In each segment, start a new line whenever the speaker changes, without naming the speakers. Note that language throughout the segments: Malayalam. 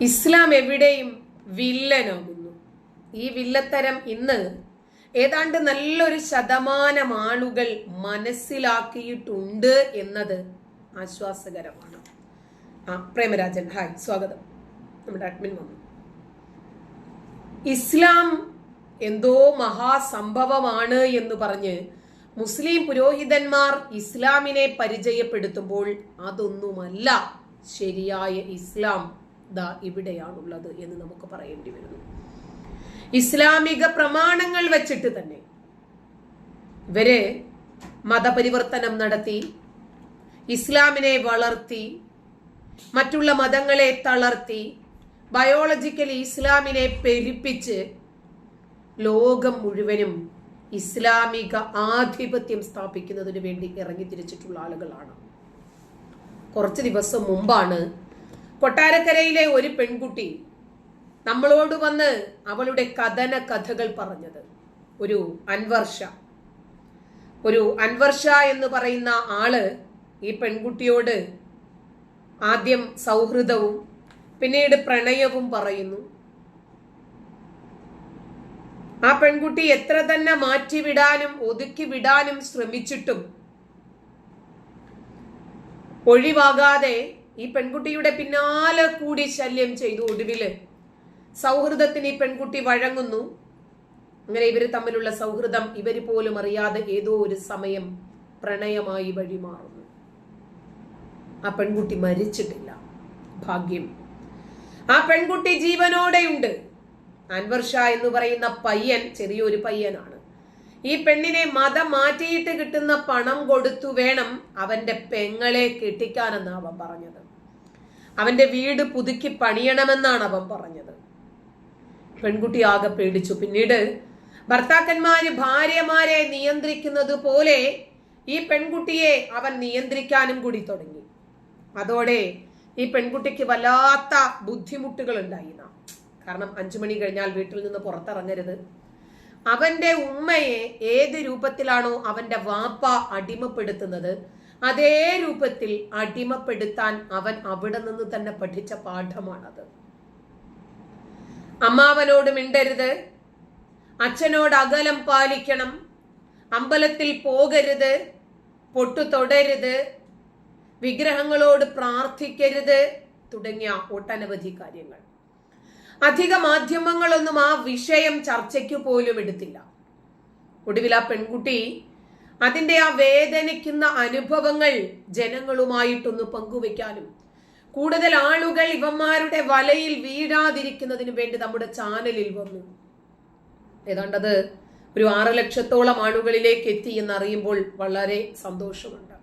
ഇസ്ലാം എവിടെയും വില്ലനാകുന്നു. ഈ വില്ലത്തരം ഇന്ന് ഏതാണ്ട് നല്ലൊരു ശതമാനം ആളുകൾ മനസ്സിലാക്കിയിട്ടുണ്ട് എന്നത് ആശ്വാസകരമാണ്. ആ പ്രേമരാജൻ. ഹായ് സ്വാഗതം. നമ്മുടെ അഡ്മിൻ വന്നു. ഇസ്ലാം എന്തോ മഹാസംഭവമാണ് എന്ന് പറഞ്ഞ് മുസ്ലിം പുരോഹിതന്മാർ ഇസ്ലാമിനെ പരിചയപ്പെടുത്തുമ്പോൾ അതൊന്നുമല്ല ശരിയായ ഇസ്ലാം. ദാ ഇവിടെയാണുള്ളത് എന്ന് നമുക്ക് പറയേണ്ടി വരുന്നു. ഇസ്ലാമിക പ്രമാണങ്ങൾ വെച്ചിട്ട് തന്നെ ഇവർ മതപരിവർത്തനം നടത്തി ഇസ്ലാമിനെ വളർത്തി മറ്റുള്ള മതങ്ങളെ തളർത്തി ബയോളജിക്കലി ഇസ്ലാമിനെ പെരുപ്പിച്ച് ലോകം മുഴുവനും ഇസ്ലാമിക ആധിപത്യം സ്ഥാപിക്കുന്നതിന് വേണ്ടി ഇറങ്ങി തിരിച്ചിട്ടുള്ള ആളുകളാണ്. കുറച്ച് ദിവസം മുമ്പാണ് കൊട്ടാരക്കരയിലെ ഒരു പെൺകുട്ടി നമ്മളോട് വന്ന് അവളുടെ കഥന കഥകൾ പറഞ്ഞത്. ഒരു അൻവർഷ. ഒരു അൻവർഷ എന്ന് പറയുന്ന ആൾ ഈ പെൺകുട്ടിയോട് ആദ്യം സൗഹൃദവും പിന്നീട് പ്രണയവും പറയുന്നു. ആ പെൺകുട്ടി എത്ര തന്നെ മാറ്റിവിടാനും ഒതുക്കി വിടാനും ശ്രമിച്ചിട്ടും ഒഴിവാകാതെ ഈ പെൺകുട്ടിയുടെ പിന്നാലെ കൂടി ശല്യം ചെയ്തു ഒടുവിൽ. സൗഹൃദത്തിന് ഈ പെൺകുട്ടി വഴങ്ങുന്നു. അങ്ങനെ ഇവർ തമ്മിലുള്ള സൗഹൃദം ഇവർ പോലും അറിയാതെ ഏതോ ഒരു സമയം പ്രണയമായി വഴിമാറുന്നു. ആ പെൺകുട്ടി മരിച്ചിട്ടില്ല. ഭാഗ്യം. ആ പെൺകുട്ടി ജീവനോടെയുണ്ട്. അൻവർ ഷാ എന്ന് പറയുന്ന പയ്യൻ ചെറിയൊരു പയ്യനാണ്. ഈ പെണ്ണിനെ മതം മാറ്റിയിട്ട് കിട്ടുന്ന പണം കൊടുത്തു വേണം അവന്റെ പെങ്ങളെ കെട്ടിക്കാനെന്ന് അവൻ പറഞ്ഞത്. അവന്റെ വീട് പുതുക്കി പണിയണമെന്നാണ് അവൻ പറഞ്ഞത്. പെൺകുട്ടി ആകെ പേടിച്ചു. പിന്നീട് ഭർത്താക്കന്മാര് ഭാര്യമാരെ നിയന്ത്രിക്കുന്നത് പോലെ ഈ പെൺകുട്ടിയെ അവൻ നിയന്ത്രിക്കാനും കൂടി തുടങ്ങി. അതോടെ ഈ പെൺകുട്ടിക്ക് വല്ലാത്ത ബുദ്ധിമുട്ടുകൾ ഉണ്ടായി നാം. കാരണം അഞ്ചു മണി കഴിഞ്ഞാൽ വീട്ടിൽ നിന്ന് പുറത്തിറങ്ങരുത്. അവന്റെ ഉമ്മയെ ഏത് രൂപത്തിലാണോ അവന്റെ വാപ്പ അടിമപ്പെടുത്തുന്നത് അതേ രൂപത്തിൽ അടിമപ്പെടുത്താൻ അവൻ അവിടെ നിന്ന് തന്നെ പഠിച്ച പാഠമാണത്. അമ്മാവനോട് മിണ്ടരുത്. അച്ഛനോട് അകലം പാലിക്കണം. അമ്പലത്തിൽ പോകരുത്. പൊട്ടു തൊടരുത്. വിഗ്രഹങ്ങളോട് പ്രാർത്ഥിക്കരുത്. തുടങ്ങിയ ഒട്ടനവധി കാര്യങ്ങൾ. അധിക മാധ്യമങ്ങളൊന്നും ആ വിഷയം ചർച്ചയ്ക്ക് പോലും എടുത്തില്ല. ഒടുവിൽ ആ പെൺകുട്ടി അതിന്റെ ആ വേദനിക്കുന്ന അനുഭവങ്ങൾ ജനങ്ങളുമായിട്ടൊന്ന് പങ്കുവെക്കാനും കൂടുതൽ ആളുകൾ ഇവന്മാരുടെ വലയിൽ വീഴാതിരിക്കുന്നതിന് വേണ്ടി നമ്മുടെ ചാനലിൽ വന്നു. ഏതാണ്ടത് ഒരു ആറ് ലക്ഷത്തോളം ആളുകളിലേക്ക് എത്തി എന്നറിയുമ്പോൾ വളരെ സന്തോഷമുണ്ട്.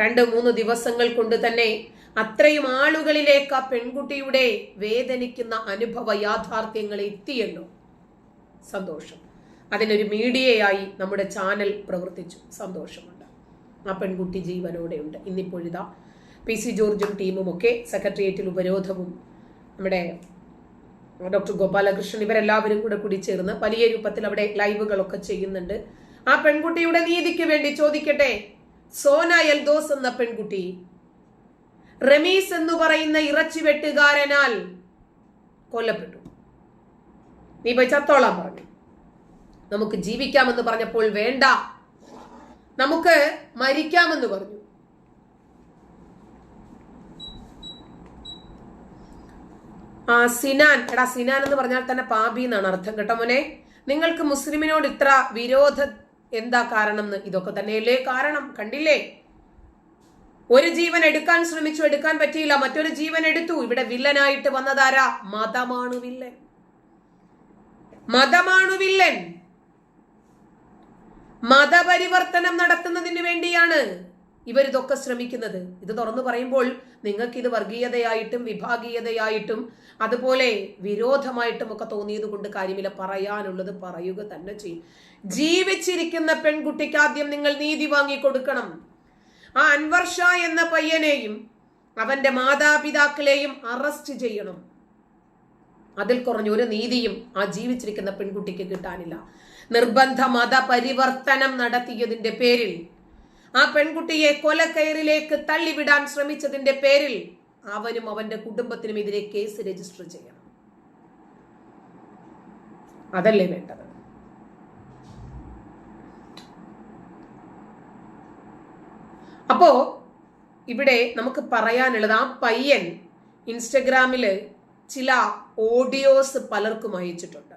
രണ്ട് മൂന്ന് ദിവസങ്ങൾ കൊണ്ട് തന്നെ അത്രയും ആളുകളിലേക്ക് ആ പെൺകുട്ടിയുടെ വേദനിക്കുന്ന അനുഭവ യാഥാർത്ഥ്യങ്ങൾ എത്തിയല്ലോ. സന്തോഷം. അതിനൊരു മീഡിയയായി നമ്മുടെ ചാനൽ പ്രവർത്തിച്ചു. സന്തോഷമുണ്ട്. ആ പെൺകുട്ടി ജീവനോടെയുണ്ട് ഇന്നിപ്പോഴിതാ പി സി ജോർജും ടീമും ഒക്കെ സെക്രട്ടേറിയറ്റിൽ ഉപരോധവും നമ്മുടെ ഡോക്ടർ ഗോപാലകൃഷ്ണൻ ഇവരെല്ലാവരും കൂടെ കൂടി ചേർന്ന് വലിയ രൂപത്തിൽ അവിടെ ലൈവുകളൊക്കെ ചെയ്യുന്നുണ്ട്. ആ പെൺകുട്ടിയുടെ നീതിക്ക് വേണ്ടി ചോദിക്കട്ടെ? സോന എൽദോസ് എന്ന പെൺകുട്ടി റമീസ് എന്ന് പറയുന്ന ഇറച്ചി വെട്ടുകാരനാൽ കൊല്ലപ്പെട്ടു. നീ പോയി ചത്തോളാൻ പറഞ്ഞു. നമുക്ക് ജീവിക്കാമെന്ന് പറഞ്ഞപ്പോൾ വേണ്ട. നമുക്ക് മരിക്കാമെന്ന് പറഞ്ഞു. ആ സിനാൻ. എടാ സിനാൻ എന്ന് പറഞ്ഞാൽ തന്നെ പാപി എന്നാണ് അർത്ഥം കേട്ടോ മോനെ. നിങ്ങൾക്ക് മുസ്ലിമിനോട് ഇത്ര വിരോധ എന്താ കാരണം ഇതൊക്കെ തന്നെയല്ലേ കാരണം? കണ്ടില്ലേ? ഒരു ജീവൻ എടുക്കാൻ ശ്രമിച്ചു എടുക്കാൻ പറ്റിയില്ല. മറ്റൊരു ജീവൻ എടുത്തു. ഇവിടെ വില്ലനായിട്ട് വന്നതാരാ? മതമാണു വില്ലൻ. മതമാണു വില്ലൻ. മതപരിവർത്തനം നടത്തുന്നതിന് വേണ്ടിയാണ് ഇവരിതൊക്കെ ശ്രമിക്കുന്നത്. ഇത് തുറന്നു പറയുമ്പോൾ നിങ്ങൾക്ക് ഇത് വർഗീയതയായിട്ടും വിഭാഗീയതയായിട്ടും അതുപോലെ വിരോധമായിട്ടും ഒക്കെ തോന്നിയത് കൊണ്ട് കാര്യമില്ല. പറയാനുള്ളത് പറയുക തന്നെ ചെയ്യും. ജീവിച്ചിരിക്കുന്ന പെൺകുട്ടിക്ക് ആദ്യം നിങ്ങൾ നീതി വാങ്ങി കൊടുക്കണം ആ അൻവർ ഷാ എന്ന പയ്യനെയും അവന്റെ മാതാപിതാക്കളെയും അറസ്റ്റ് ചെയ്യണം. അതിൽ കുറഞ്ഞ ഒരു നീതിയും ആ ജീവിച്ചിരിക്കുന്ന പെൺകുട്ടിക്ക് കിട്ടാനില്ല. നിർബന്ധ മത പരിവർത്തനം നടത്തിയതിന്റെ പേരിൽ ആ പെൺകുട്ടിയെ കൊലക്കയറിലേക്ക് തള്ളിവിടാൻ ശ്രമിച്ചതിന്റെ പേരിൽ അവനും അവന്റെ കുടുംബത്തിനും എതിരെ കേസ് രജിസ്റ്റർ ചെയ്യണം. അതല്ലേ വേണ്ടത്? അപ്പോ ഇവിടെ നമുക്ക് പറയാനുള്ളത് ആ പയ്യൻ ഇൻസ്റ്റഗ്രാമിൽ ചില ഓഡിയോസ് പലർക്കും അയച്ചിട്ടുണ്ട്.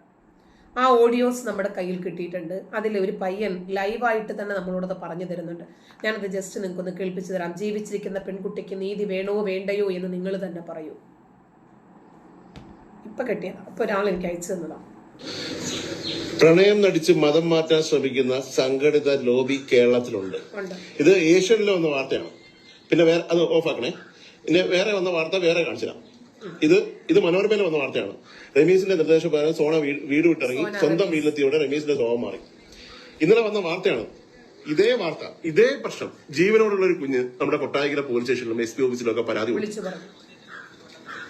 ആ ഓഡിയോസ് നമ്മുടെ കയ്യിൽ കിട്ടിയിട്ടുണ്ട്. അതിൽ ഒരു പയ്യൻ ലൈവായിട്ട് തന്നെ നമ്മളോടത് പറഞ്ഞു തരുന്നുണ്ട്. ഞാനത് ജസ്റ്റ് നിങ്ങൾക്കൊന്ന് കേൾപ്പിച്ചു തരാം. ജീവിച്ചിരിക്കുന്ന പെൺകുട്ടിക്ക് നീതി വേണോ വേണ്ടയോ എന്ന് നിങ്ങൾ തന്നെ പറയൂ. ഇപ്പൊ കിട്ടിയതാണ് ഇപ്പൊ ഒരാൾ എനിക്ക് അയച്ചു തന്നതാ.
പ്രണയം നടിച്ച് മതം മാറ്റാൻ ശ്രമിക്കുന്ന സംഘടിത ലോബി കേരളത്തിലുണ്ട്. ഇത് ഏഷ്യനിലെ വന്ന വാർത്തയാണ്. പിന്നെ വേറെ അത് ഓഫാക്കണേ പിന്നെ വേറെ വന്ന വാർത്ത വേറെ കാണിച്ചു ഇത് ഇത് മനോരമയിൽ വന്ന വാർത്തയാണ്. രമീസിന്റെ നിർദ്ദേശപ്രകാരം സോണ വീട് വിട്ടിറങ്ങി. സ്വന്തം വീട്ടിലെത്തിയോടെ രമീസിന്റെ സ്വഭാവം മാറി. ഇന്നലെ വന്ന വാർത്തയാണ്. ഇതേ വാർത്ത ഇതേ പ്രശ്നം. ജീവനോടുള്ള ഒരു കുഞ്ഞ് നമ്മുടെ കൊട്ടായിക്കര പോലീസ് സ്റ്റേഷനിലും എസ് പി ഓഫീസിലും ഒക്കെ പരാതി കൊടുത്തു.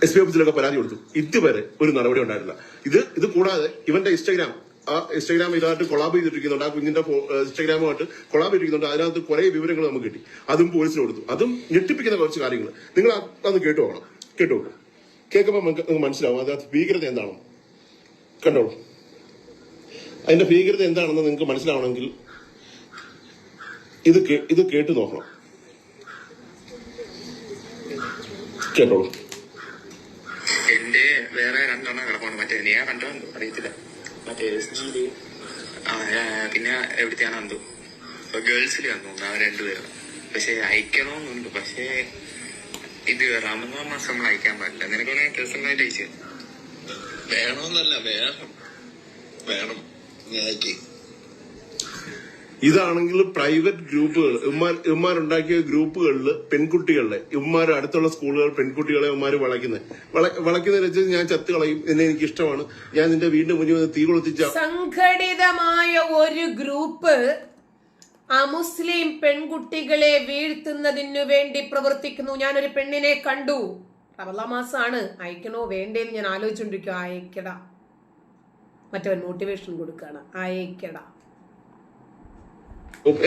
എസ് പി ഓഫീസിലൊക്കെ പരാതി കൊടുത്തു. ഇതുവരെ ഒരു നടപടി ഉണ്ടായിട്ടില്ല ഇത് ഇത് കൂടാതെ ഇവന്റെ ഇൻസ്റ്റാഗ്രാം ആ ഇൻസ്റ്റാഗ്രാം ഇതായിട്ട് കൊളാബ് ചെയ്തിരിക്കുന്നുണ്ട് ആ കുഞ്ഞിന്റെ ഇൻസ്റ്റാഗ്രാമുമായിട്ട് കൊളാബ് ചെയ്തിരിക്കുന്നുണ്ട്. അതിനകത്ത് കുറെ വിവരങ്ങൾ നമുക്ക് കിട്ടി. അതും പോലീസിന് കൊടുത്തു. അതും ഞെട്ടിപ്പിക്കുന്ന കുറച്ച് കാര്യങ്ങൾ. നിങ്ങൾ അതൊന്ന് അത് കേട്ടു പോകണം കേട്ടു പോകണം കേൾക്കുമ്പോൾ നിങ്ങൾക്ക് മനസ്സിലാവും. അതിനകത്ത് ഭീകരത എന്താണെന്ന്. കണ്ടോളൂ അതിന്റെ ഭീകരത എന്താണെന്ന് നിങ്ങൾക്ക് മനസ്സിലാവണമെങ്കിൽ ഇത് ഇത് കേട്ടു നോക്കണം. കേട്ടോളൂ.
രണ്ടെണ്ണം കിടപ്പുണ്ട് മറ്റേ നീ കണ്ടോ എന്തോ? അറിയത്തില്ല. മറ്റേ ആ പിന്നെ എവിടുത്തെയാണ് എന്തോ. ഇപ്പൊ ഗേൾസിൽ വന്നു അവർ രണ്ടുപേരും. പക്ഷെ അയക്കണമെന്നുണ്ട് പക്ഷേ ഇത് റമദാൻ മാസം നമ്മൾ അയക്കാൻ പാടില്ല. നിനക്കൊക്കെ പേഴ്സണലായിട്ട് അയച്ചു
വേണമെന്നല്ല വേണം. വേണം. ഞാൻ അയക്ക്.
ഇതാണെങ്കിൽ പ്രൈവറ്റ് ഗ്രൂപ്പുകൾ. ഇവന്മാർ ഇവന്മാരുണ്ടാക്കിയ ഗ്രൂപ്പുകളിൽ പെൺകുട്ടികളുടെ ഇവന്മാർ അടുത്തുള്ള സ്കൂളുകൾ പെൺകുട്ടികളെ ഇവന്മാർ വളയ്ക്കുന്നത് വളയ്ക്കുന്ന വെച്ച് ഞാൻ ചത്ത് കളയും. എന്നെ എനിക്ക് ഇഷ്ടമാണ് ഞാൻ നിന്റെ വീടിന്റെ മുന്നിൽ തീ കൊളുത്തിച്ച
സംഘടിതമായ ഒരു ഗ്രൂപ്പ് അമുസ്ലിം പെൺകുട്ടികളെ വീഴ്ത്തുന്നതിനു വേണ്ടി പ്രവർത്തിക്കുന്നു. ഞാനൊരു പെണ്ണിനെ കണ്ടു. മാസമാണ് അയക്കണോ വേണ്ടേന്ന് ഞാൻ ആലോചിച്ചോണ്ടിരിക്കുക അയക്കട. മറ്റവൻ മോട്ടിവേഷൻ കൊടുക്കാണ്. അയക്കട.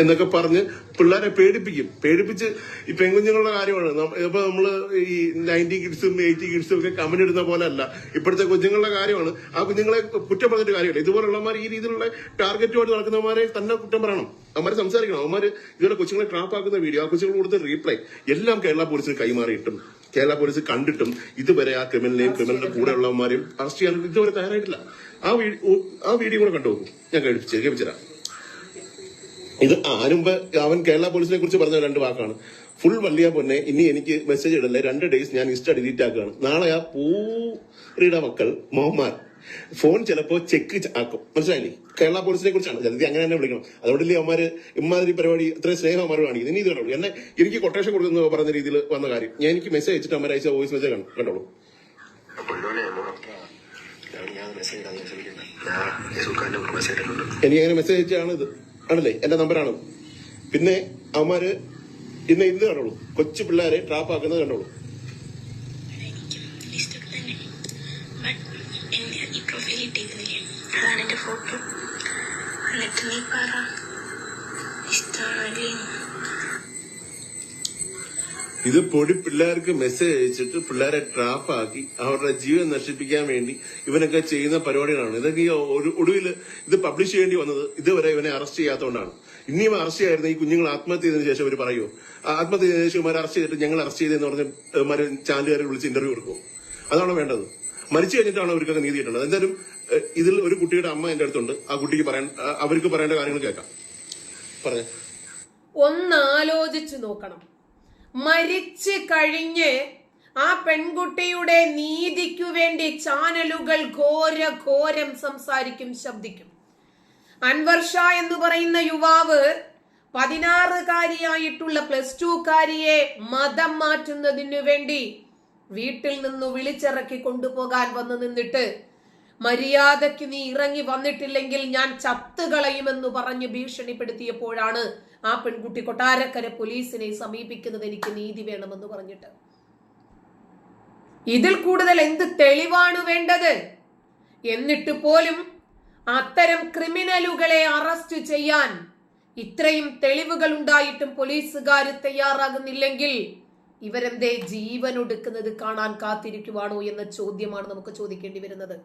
എന്നൊക്കെ പറഞ്ഞ് പിള്ളേരെ പേടിപ്പിക്കും. പേടിപ്പിച്ച് ഈ പെൺകുഞ്ഞുങ്ങളുടെ കാര്യമാണ്. ഇപ്പൊ നമ്മൾ ഈ നയന്റി കിഡ്സും എയ്റ്റി കിഡ്സും ഒക്കെ കമന്റ് ഇടുന്ന പോലെ അല്ല ഇപ്പോഴത്തെ കുഞ്ഞുങ്ങളുടെ കാര്യമാണ്. ആ കുഞ്ഞുങ്ങളെ കുറ്റം പറഞ്ഞിട്ട് കാര്യമില്ല. ഇതുപോലുള്ളമാർ ഈ രീതിയിലുള്ള ടാർഗറ്റുമായിട്ട് നടക്കുന്നവരെ തന്നെ കുറ്റം പറയണം. അവന്മാര് സംസാരിക്കണം. അവന്മാര് ഇതുപോലെ കൊച്ചുങ്ങളെ ട്രാപ്പ് ആക്കുന്ന വീഡിയോ ആ കൊച്ചുങ്ങൾ കൊടുത്ത റീപ്ലൈ എല്ലാം കേരള പോലീസിന് കൈമാറിയിട്ടും കേരള പോലീസ് കണ്ടിട്ടും ഇതുവരെ ആ ക്രിമിനലിനെയും ക്രിമിനലിന്റെ കൂടെ ഉള്ളവന്മാരെയും അറസ്റ്റ് ചെയ്യാൻ ഇതുവരെ തയ്യാറായിട്ടില്ല. ആ വീഡിയോ ആ വീഡിയോ കൂടെ കണ്ടു ഞാൻ കഴിപ്പിച്ചു കേൾപ്പിച്ചുതരാം. ഇത് ആരും അവൻ കേരള പോലീസിനെ കുറിച്ച് പറഞ്ഞ രണ്ട് വാക്കാണ്. ഫുൾ വള്ളിയ പൊന്നെ ഇനി എനിക്ക് മെസ്സേജ് ഇടല്ലേ. രണ്ട് ഡേയ്സ് ഞാൻ ഇൻസ്റ്റ ഡിലീറ്റ് ആക്കുകയാണ്. നാളെ ആ പൂറിയുടെ മക്കൾ മോഹന്മാർ ഫോൺ ചിലപ്പോ ചെക്ക് ആക്കും. മനസ്സിലായില്ലേ? കേരള പോലീസിനെ കുറിച്ചാണ്. ചിലത് അങ്ങനെ തന്നെ വിളിക്കണം. അതുകൊണ്ടല്ലേ അവന്മാര് ഇമാതിരി പരിപാടി ഇത്രയും സ്നേഹം അമ്മ കാണിക്കുന്നത് ഇനി ഇത് കണ്ടോളൂ. എന്നെ എനിക്ക് കൊട്ടേഷൻ കൊടുക്കുന്ന പറഞ്ഞ രീതിയിൽ വന്ന കാര്യം. ഞാൻ എനിക്ക് മെസ്സേജ് അയച്ചിട്ട് അമ്മ അയച്ച വോയിസ് മെസ്സേജ് കണ്ടു? കണ്ടോളൂ. എനിക്ക് അങ്ങനെ മെസ്സേജ് അയച്ചാണ് ഇത് ആണല്ലേ? എന്റെ നമ്പറാണ്. പിന്നെ അവന്മാര് ഇന്ന് ഇന്ന് കണ്ടോളൂ. കൊച്ചു പിള്ളേരെ ട്രാപ്പ് ആക്കുന്നത് കണ്ടോളൂ.
അതാണ് എന്റെ ഫോട്ടോ എന്നിട്ട് നീ പറ. ഇഷ്ടമാണല്ലേ
ഇത് പൊടി പിള്ളേർക്ക് മെസ്സേജ് അയച്ചിട്ട് പിള്ളേരെ ട്രാപ്പാക്കി അവരുടെ ജീവൻ നശിപ്പിക്കാൻ വേണ്ടി ഇവനൊക്കെ ചെയ്യുന്ന പരിപാടികളാണ്. ഇതൊക്കെ ഈ ഒടുവിൽ ഇത് പബ്ലിഷ് ചെയ്യേണ്ടി വന്നത് ഇതുവരെ ഇവനെ അറസ്റ്റ് ചെയ്യാത്തതുകൊണ്ടാണ് ഇനിയും അറസ്റ്റ് ചെയ്യായിരുന്നു ഈ കുഞ്ഞുങ്ങൾ ആത്മഹത്യ ചെയ്തതിനു ശേഷം അവർ പറയുമോ ആത്മഹത്യ ചെയ്തതിനു ശേഷം ഇവരെ അറസ്റ്റ് ചെയ്തിട്ട് ഞങ്ങൾ അറസ്റ്റ് ചെയ്തെന്ന് പറഞ്ഞ് ചാനലുകാരെ വിളിച്ച് ഇന്റർവ്യൂ കൊടുക്കും. അതാണോ വേണ്ടത്? മരിച്ചു കഴിഞ്ഞിട്ടാണ് അവർക്കൊക്കെ നീതി കിട്ടുന്നത് എന്തായാലും ഇതിൽ ഒരു കുട്ടിയുടെ അമ്മ എന്റെ അടുത്തുണ്ട്. ആ കുട്ടിക്ക് പറയാൻ അവർക്ക് പറയേണ്ട കാര്യങ്ങൾ കേൾക്കാം. പറഞ്ഞു.
ഒന്നാലോചിച്ചു നോക്കണം. മരിച്ചു കഴിഞ്ഞ് ആ പെൺകുട്ടിയുടെ നീതിക്കു വേണ്ടി ചാനലുകൾ ഘോര ഘോരം സംസാരിക്കും ശബ്ദിക്കും. അൻവർ ഷാ എന്ന് പറയുന്ന യുവാവ് പതിനാറുകാരിയായിട്ടുള്ള പ്ലസ് ടു കാരിയെ മതം മാറ്റുന്നതിനു വേണ്ടി വീട്ടിൽ നിന്ന് വിളിച്ചിറക്കി കൊണ്ടുപോകാൻ വന്നു നിന്നിട്ട് മര്യാദയ്ക്ക് നീ ഇറങ്ങി വന്നിട്ടില്ലെങ്കിൽ ഞാൻ ചത്തുകളയുമെന്ന് പറഞ്ഞ് ഭീഷണിപ്പെടുത്തിയപ്പോഴാണ് ആ പെൺകുട്ടി കൊട്ടാരക്കര പോലീസിനെ സമീപിക്കുന്നത് എനിക്ക് നീതി വേണമെന്ന് പറഞ്ഞിട്ട്. ഇതിൽ കൂടുതൽ എന്ത് തെളിവാണ് വേണ്ടത്? എന്നിട്ട് പോലും അത്തരം ക്രിമിനലുകളെ അറസ്റ്റ് ചെയ്യാൻ ഇത്രയും തെളിവുകൾ ഉണ്ടായിട്ടും പോലീസുകാർ തയ്യാറാകുന്നില്ലെങ്കിൽ ഇവരെന്തേ ജീവൻ ഒടുക്കുന്നത് കാണാൻ കാത്തിരിക്കുവാണോ എന്ന ചോദ്യമാണ് നമുക്ക് ചോദിക്കേണ്ടി വരുന്നത്.